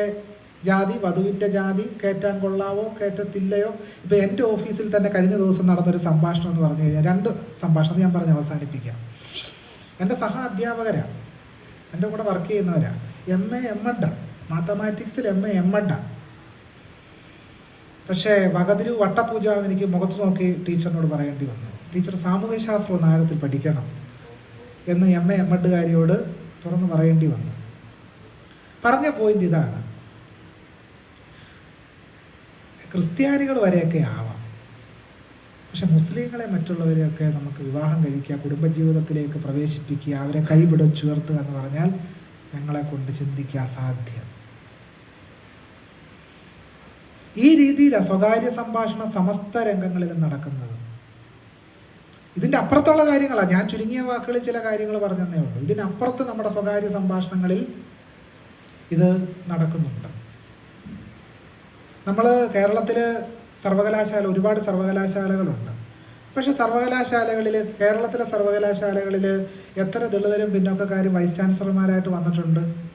ജാതി വധുവിന്റെ ജാതി കയറ്റാൻ കൊള്ളാവോ കയറ്റത്തില്ലയോ ഇപ്പോൾ എന്റെ ഓഫീസിൽ തന്നെ കഴിഞ്ഞ ദിവസം നടന്നൊരു സംഭാഷണം എന്ന് പറഞ്ഞു കഴിഞ്ഞാൽ രണ്ട് സംഭാഷണം ഞാൻ പറഞ്ഞ് അവസാനിപ്പിക്കാം. എന്റെ സഹ അധ്യാപകരാണ് എന്റെ കൂടെ വർക്ക് ചെയ്യുന്നവരാണ് എം എ എം എഡ് മാത്തമാറ്റിക്സിൽ എം എ എം എഡ് പക്ഷേ വകതിരു വട്ടപൂജയാണെന്ന് എനിക്ക് മുഖത്ത് നോക്കി ടീച്ചറിനോട് പറയേണ്ടി വന്നു. ടീച്ചർ സാമൂഹ്യ ശാസ്ത്രം ഒന്ന് ആഴത്തിൽ പഠിക്കണം എന്ന് എം എ എം തുറന്നു പറയേണ്ടി വന്നു. പറഞ്ഞ പോയിന്റ് ഇതാണ്. ക്രിസ്ത്യാനികൾ വരെയൊക്കെ ആവാം. പക്ഷെ മുസ്ലിങ്ങളെ മറ്റുള്ളവരെയൊക്കെ നമുക്ക് വിവാഹം കഴിക്കുക കുടുംബജീവിതത്തിലേക്ക് പ്രവേശിപ്പിക്കുക അവരെ കൈപിടിച്ചുയർത്തുക എന്ന് പറഞ്ഞാൽ ഞങ്ങളെ കൊണ്ട് ചിന്തിക്കുക അസാധ്യം ഈ രീതിയിലാണ് സ്വകാര്യ സംഭാഷണം സമസ്ത രംഗങ്ങളിലും നടക്കുന്നത്. ഇതിന്റെ അപ്പുറത്തുള്ള കാര്യങ്ങളാണ് ഞാൻ ചുരുങ്ങിയ വാക്കുകളിൽ ചില കാര്യങ്ങൾ പറഞ്ഞതേ ഉള്ളൂ. ഇതിനപ്പുറത്ത് നമ്മുടെ സ്വകാര്യ സംഭാഷണങ്ങളിൽ ഇത് നടക്കുന്നുണ്ട്. നമ്മൾ കേരളത്തിൽ സർവകലാശാല ഒരുപാട് സർവകലാശാലകളുണ്ട്. പക്ഷേ സർവകലാശാലകളിൽ കേരളത്തിലെ സർവകലാശാലകളിൽ എത്ര ദളിതരും പിന്നോക്കക്കാരും വൈസ് ചാൻസലർമാരായിട്ട് വന്നിട്ടുണ്ട്?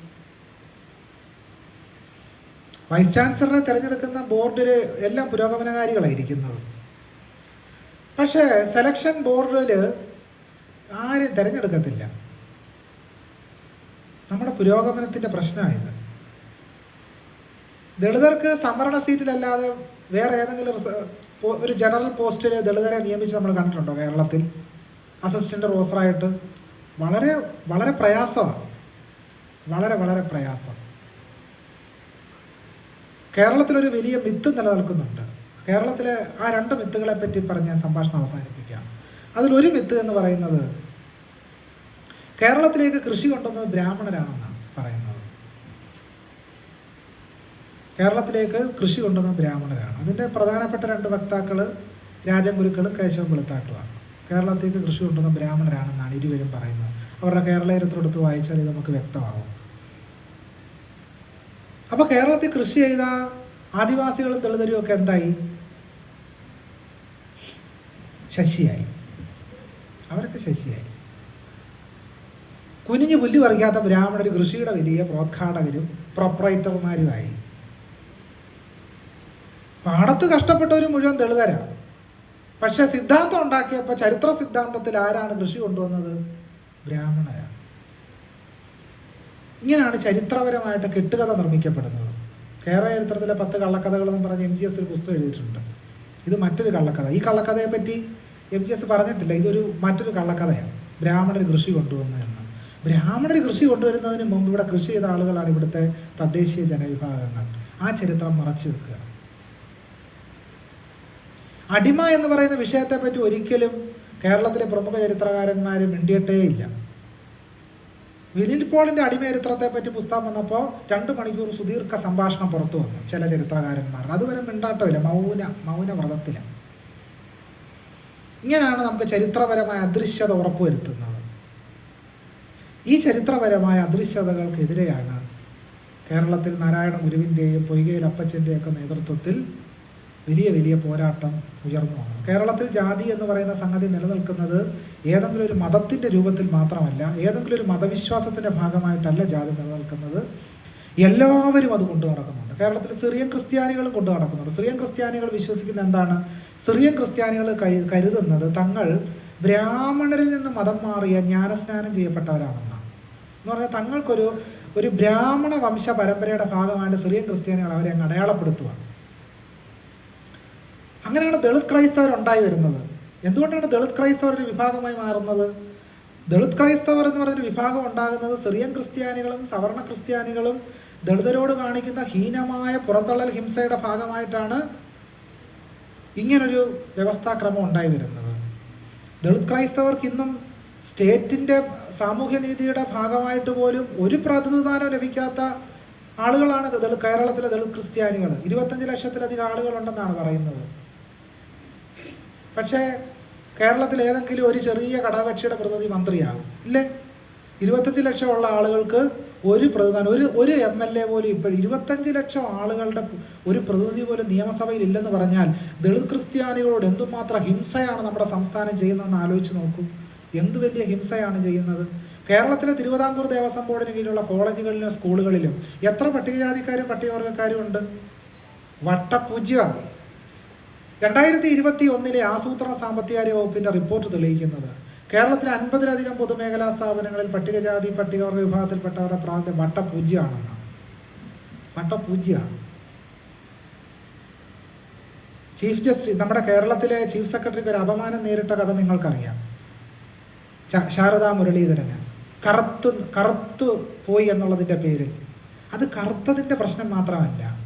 വൈസ് ചാൻസലറെ തിരഞ്ഞെടുക്കുന്ന ബോർഡിൽ എല്ലാം പുരോഗമനകാരികളായിരിക്കുന്നത്. പക്ഷേ സെലക്ഷൻ ബോർഡിൽ ആരും തിരഞ്ഞെടുക്കത്തില്ല. നമ്മുടെ പുരോഗമനത്തിന്റെ പ്രശ്നമായത് ദളിതർക്ക് സംവരണ സീറ്റിലല്ലാതെ വേറെ ഏതെങ്കിലും ഒരു ജനറൽ പോസ്റ്റിൽ ദളിതരെ നിയമിച്ച് നമ്മൾ കണ്ടിട്ടുണ്ടോ കേരളത്തിൽ? അസിസ്റ്റന്റ് റോസറായിട്ട്. വളരെ വളരെ പ്രയാസമാണ്. വളരെ വളരെ പ്രയാസം. കേരളത്തിലൊരു വലിയ മിത്ത് നിലനിൽക്കുന്നുണ്ട്. കേരളത്തിലെ ആ രണ്ട് മിത്തുകളെ പറ്റി പറഞ്ഞ് ഞാൻ സംഭാഷണം അവസാനിപ്പിക്കാം. അതിലൊരു മിത്ത് എന്ന് പറയുന്നത് കേരളത്തിലേക്ക് കൃഷി കൊണ്ടുവന്നത് ബ്രാഹ്മണരാണെന്നാണ് പറയുന്നത്. കേരളത്തിലേക്ക് കൃഷി കൊണ്ടുവന്നത് ബ്രാഹ്മണരാണ്. അതിന്റെ പ്രധാനപ്പെട്ട രണ്ട് വക്താക്കൾ രാജഗുരുക്കളും കേശവ വെളുത്താക്കളുമാണ് കേരളത്തിലേക്ക് കൃഷി കൊണ്ടുവന്ന ബ്രാഹ്മണരാണെന്നാണ് ഇരുവരും പറയുന്നത്. അവരുടെ കേരള വായിച്ചാൽ ഇത് നമുക്ക് വ്യക്തമാവും അപ്പൊ കേരളത്തിൽ കൃഷി ചെയ്ത ആദിവാസികളും ദളിതരും ഒക്കെ എന്തായി? ശശിയായി. അവരൊക്കെ ശശിയായി. കുനിഞ്ഞു പുല്ല് പറിക്കാത്ത ബ്രാഹ്മണർ കൃഷിയുടെ വലിയ പ്രോദ്ഘാടകരും പ്രൊപ്പറേറ്റർമാരുമായി പാടത്ത് കഷ്ടപ്പെട്ടവർ മുഴുവൻ ദളിതരാണ് പക്ഷെ സിദ്ധാന്തം ഉണ്ടാക്കിയപ്പോൾ ചരിത്ര സിദ്ധാന്തത്തിൽ ആരാണ് കൃഷി കൊണ്ടുവന്നത്? ബ്രാഹ്മണരാണ്. ഇങ്ങനെയാണ് ചരിത്രപരമായിട്ട് കെട്ടുകഥ നിർമ്മിക്കപ്പെടുന്നത്. കേരള ചരിത്രത്തിലെ പത്ത് കള്ളക്കഥകളെന്ന് പറഞ്ഞ് എം ജി എസ് ഒരു പുസ്തകം എഴുതിയിട്ടുണ്ട്. ഇത് മറ്റൊരു കള്ളക്കഥ. ഈ കള്ളക്കഥയെ പറ്റി എം ജി എസ് പറഞ്ഞിട്ടില്ല. ഇതൊരു മറ്റൊരു കള്ളക്കഥയാണ്. ബ്രാഹ്മണർ കൃഷി കൊണ്ടുവന്നതെന്ന് ബ്രാഹ്മണർ കൃഷി കൊണ്ടുവരുന്നതിന് മുമ്പ് ഇവിടെ കൃഷി ചെയ്ത ആളുകളാണ് ഇവിടുത്തെ തദ്ദേശീയ ജനവിഭാഗങ്ങൾ. ആ ചരിത്രം മറച്ചു വെക്കുക. അടിമ എന്ന് പറയുന്ന വിഷയത്തെ പറ്റി ഒരിക്കലും കേരളത്തിലെ പ്രമുഖ ചരിത്രകാരന്മാർ മിണ്ടിയിട്ടേ ഇല്ല വിലിൽ പോളിന്റെ അടിമ ചരിത്രത്തെ പറ്റി പുസ്തകം വന്നപ്പോൾ രണ്ട് മണിക്കൂർ സുദീർഘ സംഭാഷണം പുറത്തു വന്നു ചില ചരിത്രകാരന്മാർ അതുവരെ മിണ്ടാട്ടമില്ല മൗന മൗന വ്രതത്തില ഇങ്ങനെയാണ് നമുക്ക് ചരിത്രപരമായ അദൃശ്യത ഉറപ്പുവരുത്തുന്നത്. ഈ ചരിത്രപരമായ അദൃശ്യതകൾക്കെതിരെയാണ് കേരളത്തിൽ നാരായണ ഗുരുവിന്റെയും പൊയ്കയിൽ അപ്പച്ചന്റെയൊക്കെ നേതൃത്വത്തിൽ വലിയ വലിയ പോരാട്ടം ഉയർന്നു വന്നു കേരളത്തിൽ ജാതി എന്ന് പറയുന്ന സംഗതി നിലനിൽക്കുന്നത് ഏതെങ്കിലും ഒരു മതത്തിന്റെ രൂപത്തിൽ മാത്രമല്ല ഏതെങ്കിലും ഒരു മതവിശ്വാസത്തിന്റെ ഭാഗമായിട്ടല്ല ജാതി നിലനിൽക്കുന്നത്. എല്ലാവരും അത് കൊണ്ടു നടക്കുന്നുണ്ട്. കേരളത്തിൽ സിറിയൻ ക്രിസ്ത്യാനികളും കൊണ്ടു നടക്കുന്നുണ്ട്. സിറിയൻ ക്രിസ്ത്യാനികൾ വിശ്വസിക്കുന്ന എന്താണ്? സിറിയൻ ക്രിസ്ത്യാനികൾ കരുതുന്നത് തങ്ങൾ ബ്രാഹ്മണരിൽ നിന്ന് മതം മാറിയ ജ്ഞാനസ്നാനം ചെയ്യപ്പെട്ടവരാണെന്നാണ്. എന്ന് പറഞ്ഞാൽ തങ്ങൾക്കൊരു ഒരു ബ്രാഹ്മണ വംശ പരമ്പരയുടെ ഭാഗമായിട്ട് സിറിയൻ ക്രിസ്ത്യാനികൾ അവരെ അങ്ങ് അടയാളപ്പെടുത്തുക അങ്ങനെയാണ് ദളിത് ക്രൈസ്തവർ ഉണ്ടായി വരുന്നത്. എന്തുകൊണ്ടാണ് ദളിത് ക്രൈസ്തവർ ഒരു വിഭാഗമായി മാറുന്നത്? ദളിത് ക്രൈസ്തവർ എന്ന് പറയുന്ന വിഭാഗം ഉണ്ടാകുന്നത് സിറിയൻ ക്രിസ്ത്യാനികളും സവർണ ക്രിസ്ത്യാനികളും ദളിതരോട് കാണിക്കുന്ന ഹീനമായ പുറന്തള്ളൽ ഹിംസയുടെ ഭാഗമായിട്ടാണ് ഇങ്ങനൊരു വ്യവസ്ഥാക്രമം ഉണ്ടായി വരുന്നത്. ദളിത് ക്രൈസ്തവർക്ക് ഇന്നും സ്റ്റേറ്റിന്റെ സാമൂഹ്യനീതിയുടെ ഭാഗമായിട്ട് പോലും ഒരു പ്രതിനിധാനം ലഭിക്കാത്ത ആളുകളാണ് കേരളത്തിലെ ദളിത് ക്രിസ്ത്യാനികൾ. ഇരുപത്തഞ്ച് ലക്ഷത്തിലധികം ആളുകളുണ്ടെന്നാണ് പറയുന്നത്. പക്ഷേ കേരളത്തിൽ ഏതെങ്കിലും ഒരു ചെറിയ ഘടകകക്ഷിയുടെ പ്രതിനിധി മന്ത്രിയാകും ഇല്ലേ? ഇരുപത്തഞ്ച് ലക്ഷം ഉള്ള ആളുകൾക്ക് ഒരു പ്രതിനിധാനം ഒരു ഒരു എം എൽ എ പോലും ഇപ്പോൾ ഇരുപത്തഞ്ച് ലക്ഷം ആളുകളുടെ ഒരു പ്രതിനിധി പോലും നിയമസഭയിൽ ഇല്ലെന്ന് പറഞ്ഞാൽ ദളിത് ക്രിസ്ത്യാനികളോട് എന്തുമാത്രം ഹിംസയാണ് നമ്മുടെ സംസ്ഥാനം ചെയ്യുന്നതെന്ന് ആലോചിച്ച് നോക്കൂ. എന്ത് വലിയ ഹിംസയാണ് ചെയ്യുന്നത്? കേരളത്തിലെ തിരുവിതാംകൂർ ദേവസ്വം ബോർഡിന് കീഴിലുള്ള കോളേജുകളിലും സ്കൂളുകളിലും എത്ര പട്ടികജാതിക്കാരും പട്ടികവർഗക്കാരും ഉണ്ട്? വട്ടപൂജ്യ രണ്ടായിരത്തി ഇരുപത്തി ഒന്നിലെ ആസൂത്രണ സാമ്പത്തികാര്യ വകുപ്പിന്റെ റിപ്പോർട്ട് തെളിയിക്കുന്നത് കേരളത്തിലെ അൻപതിലധികം പൊതുമേഖലാ സ്ഥാപനങ്ങളിൽ പട്ടികജാതി പട്ടികവർഗ വിഭാഗത്തിൽപ്പെട്ടവരുടെ പ്രാന്ത വട്ട വട്ടപൂജ്യമാണ്. ചീഫ് ജസ്റ്റിസ് നമ്മുടെ കേരളത്തിലെ ചീഫ് സെക്രട്ടറിക്ക് ഒരു അപമാനം നേരിട്ട കഥ നിങ്ങൾക്കറിയാം. ശാരദാ മുരളീധരന്. കറുത്ത് കറുത്തു പോയി എന്നുള്ളതിന്റെ പേരിൽ. അത് കറുത്തതിന്റെ പ്രശ്നം മാത്രമല്ല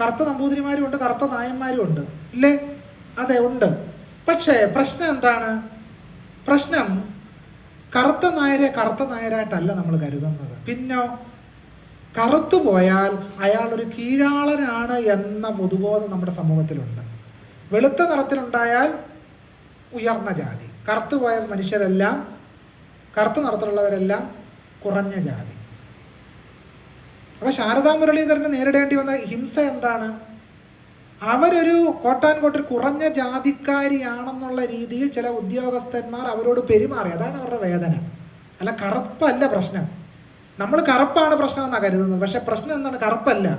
കറുത്ത നമ്പൂതിരിമാരും ഉണ്ട് കറുത്ത നായന്മാരും ഉണ്ട്. ഇല്ലേ? അതെ ഉണ്ട്. പക്ഷേ പ്രശ്നം എന്താണ്? പ്രശ്നം കറുത്ത നായരെ കറുത്ത നായരായിട്ടല്ല നമ്മൾ കരുതുന്നത്. പിന്നോ കറുത്തു പോയാൽ അയാൾ ഒരു കീഴാളനാണ് എന്ന പൊതുബോധം നമ്മുടെ സമൂഹത്തിലുണ്ട്. വെളുത്ത നിറത്തിലുണ്ടായാൽ ഉയർന്ന ജാതി. കറുത്തു പോയ മനുഷ്യരെല്ലാം കറുത്ത നിറത്തിലുള്ളവരെല്ലാം കുറഞ്ഞ ജാതി. അപ്പൊ ശാരദാ മുരളീധരന് നേരിടേണ്ടി വന്ന ഹിംസ എന്താണ്? അവരൊരു കോട്ടാൻകോട്ട് ഒരു കുറഞ്ഞ ജാതിക്കാരിയാണെന്നുള്ള രീതിയിൽ ചില ഉദ്യോഗസ്ഥന്മാർ അവരോട് പെരുമാറി. അതാണ് അവരുടെ വേദന. അല്ല കറുപ്പല്ല പ്രശ്നം. നമ്മൾ കറുപ്പാണ് പ്രശ്നം എന്നാണ് കരുതുന്നത്. പക്ഷെ പ്രശ്നം എന്താണ്? കറുപ്പല്ല.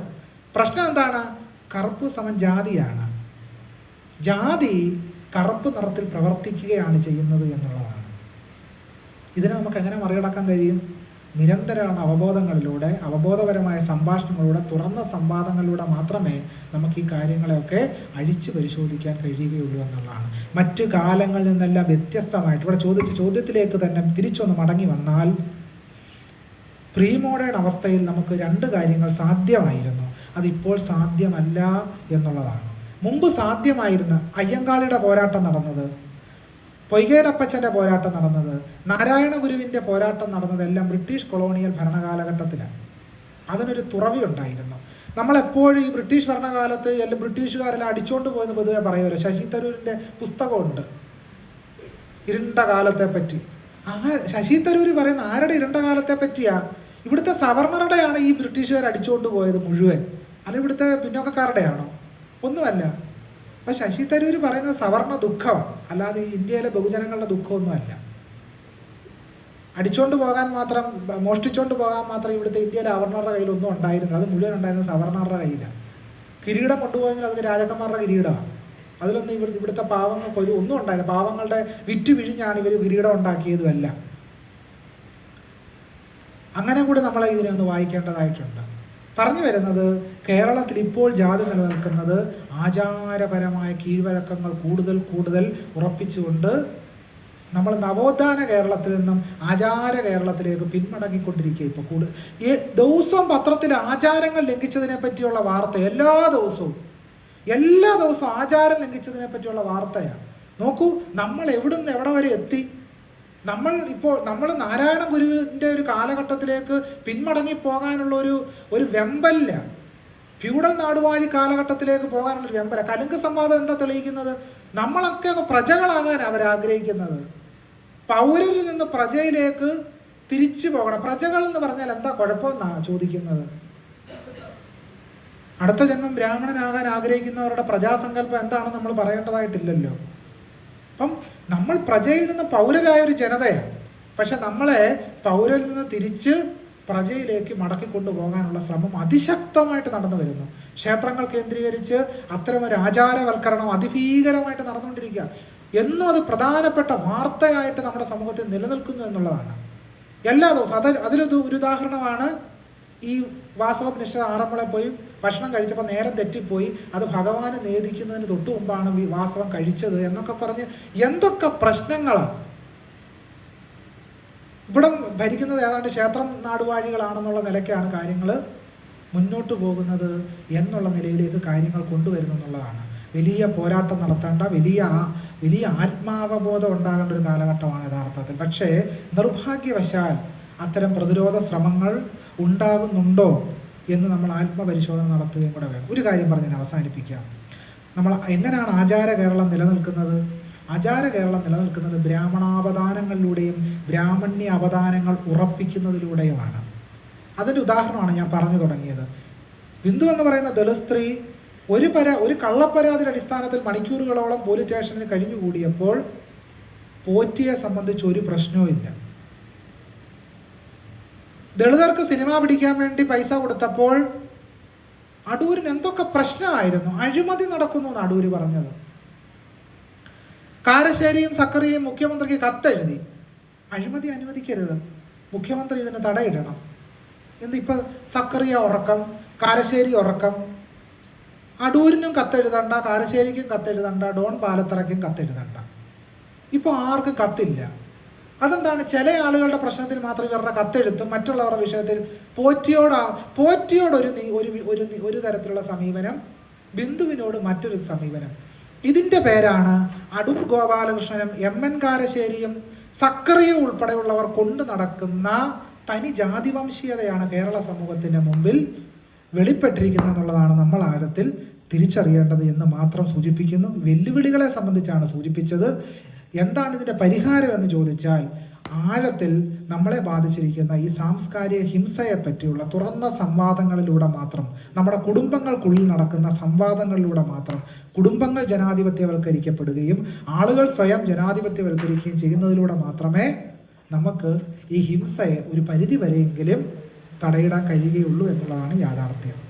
പ്രശ്നം എന്താണ്? കറുപ്പ് സമം ജാതിയാണ്. ജാതി കറുപ്പ് നിറത്തിൽ പ്രവർത്തിക്കുകയാണ് ചെയ്യുന്നത് എന്നുള്ളതാണ്. ഇതിനെ നമുക്ക് എങ്ങനെ മറികടക്കാൻ കഴിയും? നിരന്തരമാണ് അവബോധങ്ങളിലൂടെ അവബോധപരമായ സംഭാഷണങ്ങളിലൂടെ തുറന്ന സംവാദങ്ങളിലൂടെ മാത്രമേ നമുക്ക് ഈ കാര്യങ്ങളെയൊക്കെ അഴിച്ചു പരിശോധിക്കാൻ കഴിയുകയുള്ളൂ എന്നുള്ളതാണ്. മറ്റു കാലങ്ങളിൽ നിന്നെല്ലാം വ്യത്യസ്തമായിട്ട് ഇവിടെ ചോദിച്ച ചോദ്യത്തിലേക്ക് തന്നെ തിരിച്ചൊന്ന് മടങ്ങി വന്നാൽ പ്രീ മോഡേൺ അവസ്ഥയിൽ നമുക്ക് രണ്ട് കാര്യങ്ങൾ സാധ്യമായിരുന്നു. അതിപ്പോൾ സാധ്യമല്ല എന്നുള്ളതാണ്. മുമ്പ് സാധ്യമായിരുന്ന അയ്യങ്കാളിയുടെ പോരാട്ടം നടന്നത് പൊയ്കേരപ്പച്ചന്റെ പോരാട്ടം നടന്നത് നാരായണ ഗുരുവിന്റെ പോരാട്ടം നടന്നതെല്ലാം ബ്രിട്ടീഷ് കൊളോണിയൽ ഭരണകാലഘട്ടത്തിലാണ്. അതിനൊരു തുറവി ഉണ്ടായിരുന്നു നമ്മളെപ്പോഴും ഈ ബ്രിട്ടീഷ് ഭരണകാലത്ത് എല്ലാം ബ്രിട്ടീഷുകാരെല്ലാം അടിച്ചോണ്ട് പോയെന്ന് പൊതുവെ പറയുമല്ലോ ശശി തരൂരിന്റെ പുസ്തകമുണ്ട്. ഇരുണ്ട കാലത്തെ പറ്റി ആ ശശി തരൂര് പറയുന്ന ആരുടെ ഇരുണ്ട കാലത്തെ പറ്റിയാ ഇവിടുത്തെ സവർണറുടെയാണ് ഈ ബ്രിട്ടീഷുകാർ അടിച്ചുകൊണ്ട് പോയത് മുഴുവൻ. അല്ല ഇവിടുത്തെ പിന്നോക്കക്കാരുടെയാണോ? ഒന്നുമല്ല. അപ്പൊ ശശി തരൂര് പറയുന്നത് സവർണ ദുഃഖമാണ് അല്ലാതെ ഇന്ത്യയിലെ ബഹുജനങ്ങളുടെ ദുഃഖമൊന്നുമല്ല. അടിച്ചോണ്ട് പോകാൻ മാത്രം മോഷ്ടിച്ചോണ്ട് പോകാൻ മാത്രം ഇവിടുത്തെ ഇന്ത്യയിലെ അവർണറുടെ കയ്യിൽ ഒന്നും ഉണ്ടായിരുന്നില്ല. അത് മുഴുവൻ ഉണ്ടായിരുന്നത് സവർണറുടെ കയ്യിലാണ് കിരീടം കൊണ്ടുപോയെങ്കിൽ അത് രാജാക്കന്മാരുടെ കിരീടമാണ് അതിലൊന്നും ഇവർ ഇവിടുത്തെ പാവങ്ങൾക്ക് ഒരു ഒന്നും ഉണ്ടായില്ല പാവങ്ങളുടെ വിറ്റ് വിഴിഞ്ഞാണ് ഇവർ കിരീടം ഉണ്ടാക്കിയതുമല്ല. അങ്ങനെ കൂടി നമ്മളെ ഇതിനെ ഒന്ന് വായിക്കേണ്ടതായിട്ടുണ്ട്. പറഞ്ഞു വരുന്നത് കേരളത്തിൽ ഇപ്പോൾ ജാതി നിലനിൽക്കുന്നത് ആചാരപരമായ കീഴ്വഴക്കങ്ങൾ കൂടുതൽ കൂടുതൽ ഉറപ്പിച്ചുകൊണ്ട് നമ്മൾ നവോത്ഥാന കേരളത്തിൽ നിന്നും ആചാര കേരളത്തിലേക്ക് പിന്മടങ്ങിക്കൊണ്ടിരിക്കുക ഇപ്പൊ കൂടുതൽ ഈ ദിവസവും പത്രത്തിൽ ആചാരങ്ങൾ ലംഘിച്ചതിനെ പറ്റിയുള്ള വാർത്ത എല്ലാ ദിവസവും എല്ലാ ദിവസവും ആചാരം ലംഘിച്ചതിനെ പറ്റിയുള്ള വാർത്തയാണ്. നോക്കൂ നമ്മൾ എവിടുന്ന് എവിടെ വരെ എത്തി? നമ്മൾ ഇപ്പോൾ നമ്മൾ നാരായണ ഗുരുവിന്റെ ഒരു കാലഘട്ടത്തിലേക്ക് പിന്മടങ്ങി പോകാനുള്ള ഒരു ഒരു വെമ്പല്ല ഫ്യൂഡൽ നാടുവാഴി കാലഘട്ടത്തിലേക്ക് പോകാനുള്ള ഒരു വെമ്പല കലുങ്ക് സംവാദം എന്താ തെളിയിക്കുന്നത്? നമ്മളൊക്കെ ഒന്ന് പ്രജകളാകാൻ അവർ ആഗ്രഹിക്കുന്നത് പൗരരിൽ നിന്ന് പ്രജയിലേക്ക് തിരിച്ചു പോകണം. പ്രജകൾ എന്ന് പറഞ്ഞാൽ എന്താ കുഴപ്പം ചോദിക്കുന്നത്? അടുത്ത ജന്മം ബ്രാഹ്മണനാകാൻ ആഗ്രഹിക്കുന്നവരുടെ പ്രജാസങ്കല്പം എന്താണെന്ന് നമ്മൾ പറയേണ്ടതായിട്ടില്ലല്ലോ. അപ്പം നമ്മൾ പ്രജയിൽ നിന്ന് പൗരരായ ഒരു ജനതയാണ്. പക്ഷെ നമ്മളെ പൗരയിൽ നിന്ന് തിരിച്ച് പ്രജയിലേക്ക് മടക്കി കൊണ്ടുപോകാനുള്ള ശ്രമം അതിശക്തമായിട്ട് നടന്നു വരുന്നു. ക്ഷേത്രങ്ങൾ കേന്ദ്രീകരിച്ച് അത്തരം ഒരു ആചാരവൽക്കരണം അതിഭീകരമായിട്ട് നടന്നുകൊണ്ടിരിക്കുക. എന്നും അത് പ്രധാനപ്പെട്ട വാർത്തയായിട്ട് നമ്മുടെ സമൂഹത്തിൽ നിലനിൽക്കുന്നു എന്നുള്ളതാണ്. എല്ലാ ദിവസവും അത് അതിലൊരു ഉദാഹരണമാണ് ഈ വാസവ മിശ്ര ആറന്മുള പോയി ഭക്ഷണം കഴിച്ചപ്പോൾ നേരം തെറ്റിപ്പോയി അത് ഭഗവാനെ നേദിക്കുന്നതിന് തൊട്ടു മുമ്പാണ് വാസവം കഴിച്ചത് എന്നൊക്കെ പറഞ്ഞ് എന്തൊക്കെ പ്രശ്നങ്ങളാണ് ഇവിടം ഭരിക്കുന്നത് ഏതാണ്ട് ക്ഷേത്രം നാടുവാഴികളാണെന്നുള്ള നിലയ്ക്കാണ് കാര്യങ്ങൾ മുന്നോട്ട് പോകുന്നത് എന്നുള്ള നിലയിലേക്ക് കാര്യങ്ങൾ കൊണ്ടുവരുന്നു എന്നുള്ളതാണ്. വലിയ പോരാട്ടം നടത്തേണ്ട വലിയ വലിയ ആത്മാവബോധം ഉണ്ടാകേണ്ട ഒരു കാലഘട്ടമാണ് യഥാർത്ഥത്തിൽ. പക്ഷേ നിർഭാഗ്യവശാൽ അത്തരം പ്രതിരോധ ശ്രമങ്ങൾ ഉണ്ടാകുന്നുണ്ടോ എന്ന് നമ്മൾ ആത്മപരിശോധന നടത്തുകയും കൂടെ വേണം. ഒരു കാര്യം പറഞ്ഞ് ഞാൻ അവസാനിപ്പിക്കാം. നമ്മൾ എങ്ങനെയാണ് ആചാര കേരളം നിലനിൽക്കുന്നത്? ആചാര കേരളം നിലനിൽക്കുന്നത് ബ്രാഹ്മണാവതാനങ്ങളിലൂടെയും ബ്രാഹ്മണ്യ അവതാനങ്ങൾ ഉറപ്പിക്കുന്നതിലൂടെയുമാണ്. അതിന്റെ ഉദാഹരണമാണ് ഞാൻ പറഞ്ഞു തുടങ്ങിയത്. ബിന്ദു എന്ന് പറയുന്ന ദളിത് സ്ത്രീ ഒരു പര ഒരു കള്ളപ്പരാതിയുടെ അടിസ്ഥാനത്തിൽ മണിക്കൂറുകളോളം പോലീസ് സ്റ്റേഷനിൽ കഴിഞ്ഞുകൂടിയപ്പോൾ പോറ്റിയെ സംബന്ധിച്ച് ഒരു പ്രശ്നവും ഇല്ല ദളിതർക്ക് സിനിമ പിടിക്കാൻ വേണ്ടി പൈസ കൊടുത്തപ്പോൾ അടൂരിന് എന്തൊക്കെ പ്രശ്നമായിരുന്നു? അഴിമതി നടക്കുന്നു എന്ന് അടൂര് പറഞ്ഞത്. കാരശ്ശേരിയും സക്കറിയും മുഖ്യമന്ത്രിക്ക് കത്തെഴുതി. അഴിമതി അനുവദിക്കരുത്. മുഖ്യമന്ത്രി ഇതിന് തടയിടണം. എന്നിപ്പോൾ സക്കറിയ ഉറക്കം കാരശ്ശേരി ഉറക്കം. അടൂരിനും കത്തെഴുതണ്ട കാരശ്ശേരിക്കും കത്തെഴുതണ്ട ഡോൺ പാലത്തറയ്ക്കും കത്തെഴുതണ്ട. ഇപ്പൊ ആർക്കും കത്തില്ല. അതെന്താണ്? ചില ആളുകളുടെ പ്രശ്നത്തിൽ മാത്രം ഇവരുടെ കത്തെഴുത്തും മറ്റുള്ളവരുടെ വിഷയത്തിൽ പോറ്റിയോട് പോറ്റിയോടൊരു ഒരു ഒരു ഒരു തരത്തിലുള്ള സമീപനം ബിന്ദുവിനോട് മറ്റൊരു സമീപനം. ഇതിന്റെ പേരാണ് അടൂർ ഗോപാലകൃഷ്ണനും എം എൻ കാരശ്ശേരിയും സക്കറിയും ഉൾപ്പെടെയുള്ളവർ കൊണ്ടു നടക്കുന്ന തനി ജാതിവംശീയതയാണ് കേരള സമൂഹത്തിന്റെ മുമ്പിൽ വെളിപ്പെട്ടിരിക്കുന്നത് എന്നുള്ളതാണ് നമ്മൾ ആഴത്തിൽ തിരിച്ചറിയേണ്ടത് എന്ന് മാത്രം സൂചിപ്പിക്കുന്നു. വെല്ലുവിളികളെ സംബന്ധിച്ചാണ് സൂചിപ്പിച്ചത്. എന്താണ് ഇതിന്റെ പരിഹാരം എന്ന് ചോദിച്ചാൽ ആഴത്തിൽ നമ്മളെ ബാധിച്ചിരിക്കുന്ന ഈ സാംസ്കാരിക ഹിംസയെ പറ്റിയുള്ള തുറന്ന സംവാദങ്ങളിലൂടെ മാത്രം നമ്മുടെ കുടുംബങ്ങൾക്കുള്ളിൽ നടക്കുന്ന സംവാദങ്ങളിലൂടെ മാത്രം കുടുംബങ്ങൾ ജനാധിപത്യവൽക്കരിക്കപ്പെടുകയും ആളുകൾ സ്വയം ജനാധിപത്യവൽക്കരിക്കുകയും ചെയ്യുന്നതിലൂടെ മാത്രമേ നമുക്ക് ഈ ഹിംസയെ ഒരു പരിധി വരെയെങ്കിലും തടയിടാൻ കഴിയുകയുള്ളൂ എന്നുള്ളതാണ് യാഥാർത്ഥ്യം.